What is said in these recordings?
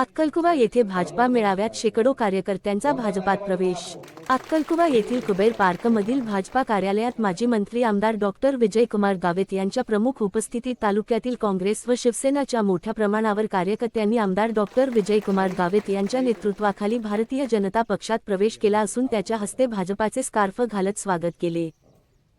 अक्कलकुवा येथे भाजपा मेळाव्यात शेकडो कार्यकर्त्यांचा भाजपात प्रवेश. अक्कलकुवा येथील कुबेर पार्कमधील भाजपा कार्यालयात माजी मंत्री आमदार डॉक्टर विजयकुमार गावित यांच्या प्रमुख उपस्थितीत तालुक्यातील काँग्रेस व शिवसेनाच्या मोठ्या प्रमाणावर कार्यकर्त्यांनी आमदार डॉक्टर विजयकुमार गावित यांच्या नेतृत्वाखाली भारतीय जनता पक्षात प्रवेश केला असून त्याच्या हस्ते भाजपाचे स्कार्फ घालत स्वागत केले.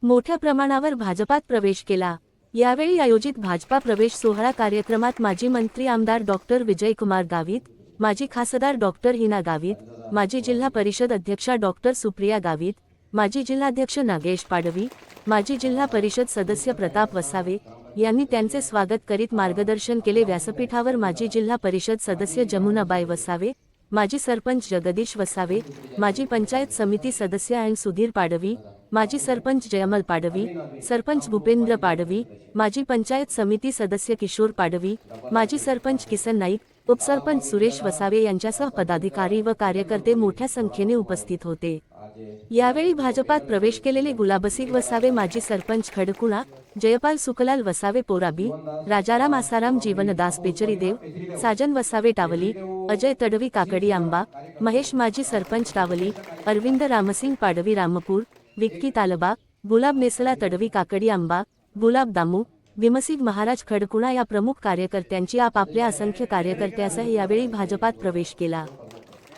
मोठ्या प्रमाणावर भाजपात प्रवेश केला. यावेळी आयोजित भाजपा प्रवेश सोहळा कार्यक्रमात माजी मंत्री आमदार डॉक्टर विजयकुमार गावित माजी खासदार डॉक्टर हिना गावित माजी जिल्हा परिषद अध्यक्षा डॉक्टर सुप्रिया गावित माजी जिल्हाध्यक्ष नागेश पाडवी माजी जिल्हा परिषद सदस्य प्रताप वसावे यांनी त्यांचे स्वागत करीत मार्गदर्शन केले. व्यासपीठावर माजी जिल्हा परिषद सदस्य जमुनाबाई वसावे माजी सरपंच जगदीश वसावे माजी पंचायत समिती सदस्य अँड सुधीर पाडवी माजी सरपंच जयमल पाडवी सरपंच भूपेंद्र पाडवी माजी पंचायत समिती सदस्य किशोर पाडवी माजी सरपंच किसन नाईक उपसरपंच सुरेश वसावे यांच्यासह पदाधिकारी व कार्यकर्ते मोठ्या संख्येने उपस्थित होते. यावेळी भाजपात प्रवेश केलेले गुलाबसिंग वसावे माजी सरपंच खडकुणा जयपाल सुकलाल वसावे पोराबी राजाराम आसाराम जीवनदास बेचरीदेव साजन वसावे टावली अजय तडवी काकडी आंबा महेश माजी सरपंच टावली अरविंद रामसिंग पाडवी रामपूर विक्की तालबा गुलाब नेसला तडवी काकडी आंबा गुलाब दामू विमसिक महाराज खडकुणा या प्रमुख कार्यकर्त्यांची आपापल्या असंख्य कार्यकर्त्यासह यावेळी भाजपात प्रवेश केला.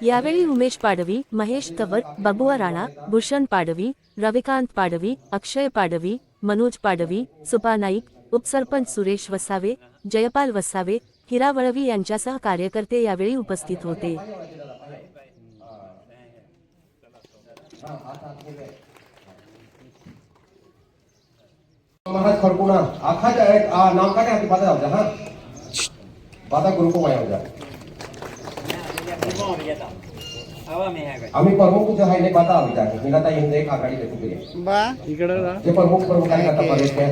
यावेळी उमेश पाडवी महेश तवर बबुआ राणा भूषण पाडवी रविकांत पाडवी अक्षय पाडवी मनोज पाडवी सुपा नाईक उपसरपंच सुरेश वसावे जयपाल वसावे हिरा वळवी यांच्यासह कार्यकर्ते यावेळी उपस्थित होते. महाराज खडकुणा आखा जाए आ नाम काटे आपके बाधा जाओ हाँ बाधा गुरु को माया जा आम्ही प्रमुख जो आहे बाधा आम्ही जागे हिला ताई हिंदे एक आघाडी देतो गेले बा इकडं जा जे प्रमुख प्रमुखांनी आता केला